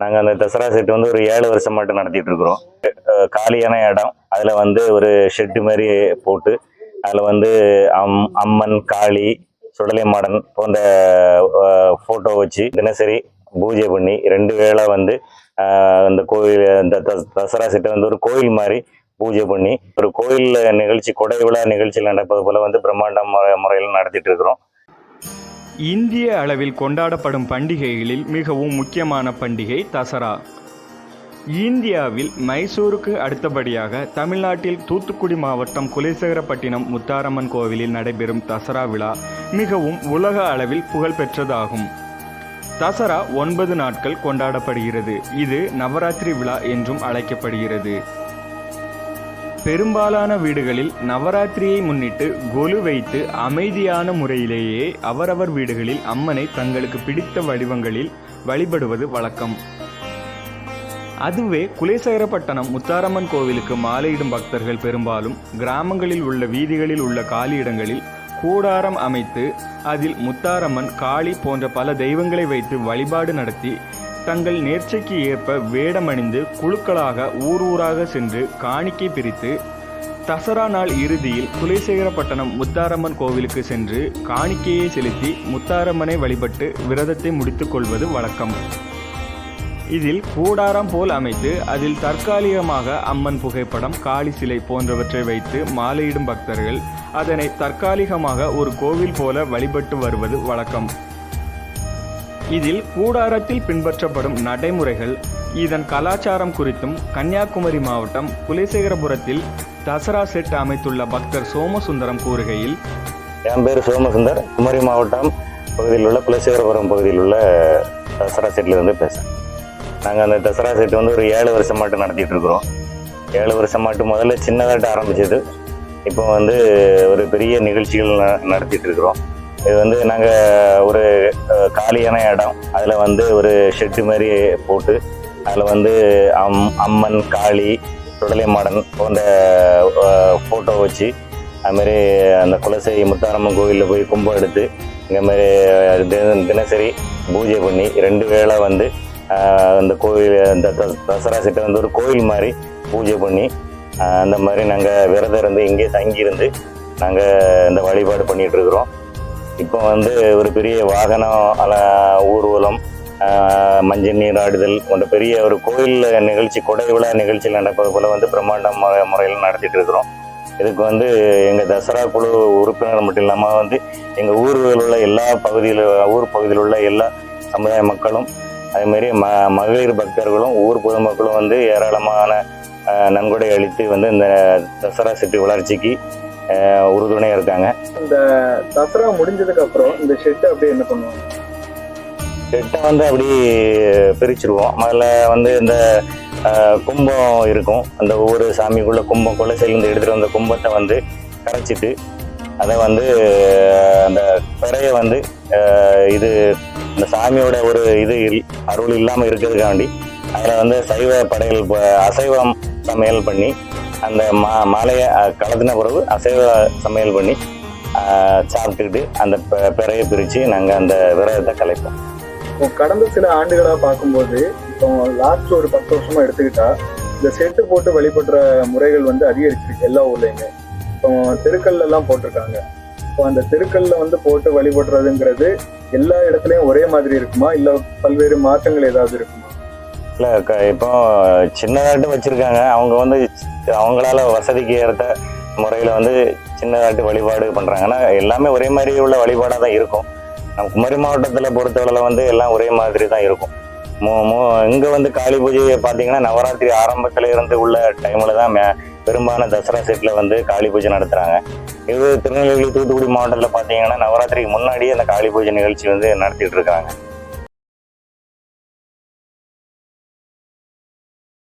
நாங்கள் அந்த தசரா செட்டு வந்து ஒரு ஏழு வருஷம் மட்டும் நடத்திட்டு இருக்கிறோம். காலியான இடம். அதில் வந்து ஒரு ஷெட்டு மாதிரி போட்டு அதில் வந்து அம் அம்மன் காளி சுடலை மாடன் போன்ற ஃபோட்டோ வச்சு தினசரி பூஜை பண்ணி ரெண்டு வேளை வந்து அந்த கோயில் அந்த தசரா செட்டு வந்து ஒரு கோயில் மாதிரி பூஜை பண்ணி ஒரு கோயிலில் நிகழ்ச்சி கொடை விழா நிகழ்ச்சியில் நடப்பது போல் வந்து பிரம்மாண்ட முறை முறையில் நடத்திட்டு இருக்கிறோம். இந்திய அளவில் கொண்டாடப்படும் பண்டிகைகளில் மிகவும் முக்கியமான பண்டிகை தசரா. இந்தியாவில் மைசூருக்கு அடுத்தபடியாக தமிழ்நாட்டில் தூத்துக்குடி மாவட்டம் குலேசகரப்பட்டினம் முத்தாரம்மன் கோவிலில் நடைபெறும் தசரா விழா மிகவும் உலக அளவில் புகழ்பெற்றதாகும் தசரா ஒன்பது நாட்கள் கொண்டாடப்படுகிறது. இது நவராத்திரி விழா என்றும் அழைக்கப்படுகிறது. பெரும்பாலான வீடுகளில் நவராத்திரியை முன்னிட்டு கொலு வைத்து அமைதியான முறையிலேயே அவரவர் வீடுகளில் அம்மனை தங்களுக்கு பிடித்த வடிவங்களில் வழிபடுவது வழக்கம். அதுவே குலேசகரப்பட்டணம் முத்தாரம்மன் கோவிலுக்கு மாலையிடும் பக்தர்கள் பெரும்பாலும் கிராமங்களில் உள்ள வீதிகளில் உள்ள காலியிடங்களில் கூடாரம் அமைத்து அதில் முத்தாரம்மன் காளி போன்ற பல தெய்வங்களை வைத்து வழிபாடு நடத்தி தங்கள் நேர்ச்சைக்கு ஏற்ப வேடமணிந்து குழுக்களாக ஊர் ஊராக சென்று காணிக்கை பிரித்து தசரா நாள் இறுதியில் குலேசேகரப்பட்டணம் முத்தாரம்மன் கோவிலுக்கு சென்று காணிக்கையை செலுத்தி முத்தாரம்மனை வழிபட்டு விரதத்தை முடித்துக் கொள்வது வழக்கம். இதில் கூடாரம் போல் அமைத்து அதில் தற்காலிகமாக அம்மன் புகைப்படம் காளி சிலை போன்றவற்றை வைத்து மாலையிடும் பக்தர்கள் அதனை தற்காலிகமாக ஒரு கோவில் போல வழிபட்டு வருவது வழக்கம். இதில் கூடாரத்தில் பின்பற்றப்படும் நடைமுறைகள் இதன் கலாச்சாரம் குறித்தும் கன்னியாகுமரி மாவட்டம் குலசேகரபுரத்தில் தசரா செட் அமைத்துள்ள பக்தர் சோமசுந்தரம் கூறுகையில் என் பேர் சோமசுந்தர். குமரி மாவட்டம் பகுதியில் உள்ள குலசேகரபுரம் பகுதியில் உள்ள தசரா செட்லேருந்து பேசுகிறேன் நாங்கள் அந்த தசரா செட் வந்து ஒரு ஏழு வருஷம் மட்டும் நடத்திட்டு இருக்கிறோம். ஏழு வருஷம் மட்டும் முதல்ல சின்னதாட்ட ஆரம்பிச்சது. இப்போ வந்து ஒரு பெரிய நிகழ்ச்சிகள் ந- நடத்திட்டு இருக்கிறோம். இது வந்து நாங்கள் ஒரு காலியான இடம். அதில் வந்து ஒரு ஷெட்டு மாதிரி போட்டு அதில் வந்து அம் அம்மன் காளி சுடலை மாடன் போன்ற ஃபோட்டோ வச்சு அதுமாரி அந்த குலசை முத்தாரம்மன் கோவிலில் போய் கும்பம் எடுத்து இந்த மாதிரி தின- தினசரி பூஜை பண்ணி ரெண்டு வேளை வந்து அந்த கோவில் அந்த தசரா செட்டை வந்து ஒரு கோயில் மாதிரி பூஜை பண்ணி அந்த மாதிரி நாங்கள் விரதம் இருந்து இங்கே தங்கியிருந்து நாங்கள் இந்த வழிபாடு பண்ணிகிட்ருக்குறோம் இருக்கிறோம். இப்போ வந்து ஒரு பெரிய வாகனம் அல ஊர்வலம் மஞ்சள் நீராடுதல் போன்ற பெரிய ஒரு கோயில் நிகழ்ச்சி கொடை விழா நிகழ்ச்சியில் நடப்பது போல வந்து பிரம்மாண்டம் முறையில் நடத்திட்டு இருக்கிறோம். இதுக்கு வந்து எங்கள் தசரா குழு உறுப்பினர் மட்டும் இல்லாமல் வந்து எங்கள் ஊர்களில் உள்ள எல்லா பகுதியில் ஊர் பகுதியில் உள்ள எல்லா சமுதாய மக்களும் அதேமாரி ம மகளிர் பக்தர்களும் ஊர் பொதுமக்களும் வந்து ஏராளமான நன்கொடை அளித்து வந்து இந்த தசரா சிட்டு வளர்ச்சிக்கு உறுதுணையாக இருக்காங்க. தசரா முடிஞ்சதுக்கு அப்புறம் இந்த ஷெட் அப்படியே என்ன பண்ணுவாங்க? செட்டை வந்து அப்படி பிரிச்சிருவோம். முதல்ல வந்து இந்த கும்பம் இருக்கும். அந்த ஒவ்வொரு சாமிக்குள்ள கும்பம் குலசையிலேருந்து எடுத்துகிட்டு வந்த கும்பத்தை வந்து கரைச்சிட்டு அதை வந்து அந்த பிறைய வந்து இது இந்த சாமியோட ஒரு இது அருள் இல்லாமல் இருக்கிறதுக்காண்டி அதில் வந்து சைவ படையல் அசைவம் சமையல் பண்ணி அந்த மா மாலையை கலத்தின பிறகு அசைவ சமையல் பண்ணி சாப்பிட்டுக்கிட்டு அந்த பிறையை பிரித்து நாங்கள் அந்த விரதத்தை கலைப்போம். இப்போ கடந்த சில ஆண்டுகளாக பார்க்கும்போது இப்போ லாஸ்ட் ஒரு பத்து வருஷமா எடுத்துக்கிட்டா இந்த செட்டு போட்டு வழிபடுற முறைகள் வந்து அதிகரிச்சிருக்கு எல்லா ஊர்லயுமே. இப்போ தெருக்கல்லாம் போட்டிருக்காங்க. இப்போ அந்த தெருக்கல்ல வந்து போட்டு வழிபடுறதுங்கிறது எல்லா இடத்துலயும் ஒரே மாதிரி இருக்குமா? இல்ல பல்வேறு மாற்றங்கள் ஏதாவது இருக்குமா? இல்லை க இப்போ சின்னதாட்டு வச்சுருக்காங்க. அவங்க வந்து அவங்களால வசதிக்கு ஏற்ற முறையில் வந்து சின்னதாட்டு வழிபாடு பண்ணுறாங்க ஆனால் எல்லாமே ஒரே மாதிரி உள்ள வழிபாடாக தான் இருக்கும். நம்ம குமரி மாவட்டத்தில் பொறுத்தவரையில் வந்து எல்லாம் ஒரே மாதிரி தான் இருக்கும். மோ மோ இங்கே வந்து காளி பூஜையை பார்த்தீங்கன்னா நவராத்திரி ஆரம்பத்தில் இருந்து உள்ள டைமில் தான் மே பெரும்பாலான தசரா செட்டில் வந்து காளி பூஜை நடத்துகிறாங்க இது திருநெல்வேலி தூத்துக்குடி மாவட்டத்தில் பார்த்தீங்கன்னா நவராத்திரிக்கு முன்னாடியே அந்த காளி பூஜை நிகழ்ச்சி வந்து நடத்திட்டு இருக்காங்க.